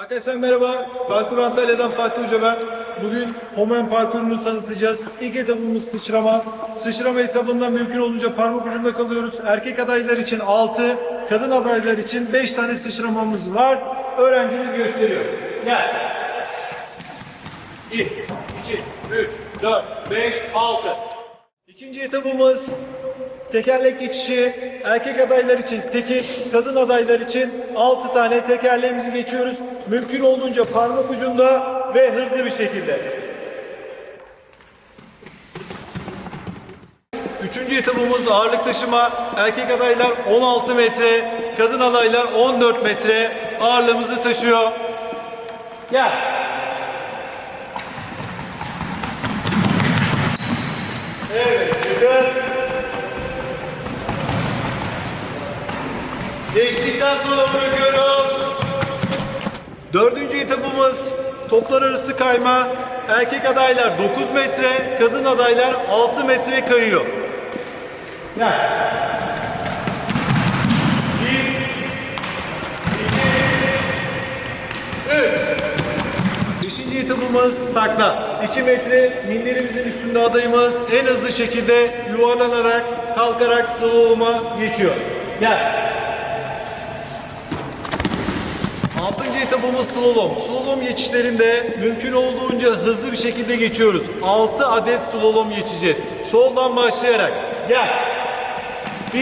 Arkadaşlar merhaba. Parkur Antalya'dan Fatih Hoca ben. Bugün Homen parkurunu tanıtacağız. İlk etapımız sıçrama. Sıçrama etabında mümkün olunca parmak ucunda kalıyoruz. Erkek adaylar için 6, kadın adaylar için 5 tane sıçramamız var. Öğrencimiz gösteriyor. Gel. 1, 2, 3, 4, 5, 6. İkinci etapımız tekerlek geçişi. Erkek adaylar için 8, kadın adaylar için 6 tane tekerleğimizi geçiyoruz. Mümkün olduğunca parmak ucunda ve hızlı bir şekilde. Üçüncü etapımız ağırlık taşıma. Erkek adaylar 16 metre, kadın adaylar 14 metre ağırlığımızı taşıyor. Gel. Geçtikten sonra bırakıyorum. Dördüncü etapımız toplar arası kayma. Erkek adaylar 9 metre, kadın adaylar 6 metre kayıyor. Gel. Etapımız takla. 2 metre minderimizin üstünde adayımız en hızlı şekilde yuvarlanarak, kalkarak slalom'a geçiyor. Gel. Altıncı etapımız slalom. Slalom geçişlerinde mümkün olduğunca hızlı bir şekilde geçiyoruz. 6 adet slalom geçeceğiz. Soldan başlayarak. Gel. 1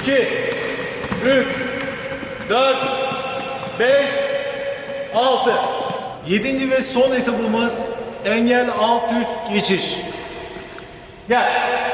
2 3 4 5 6 Yedinci ve son etapımız engel alt üst geçiş. Gel.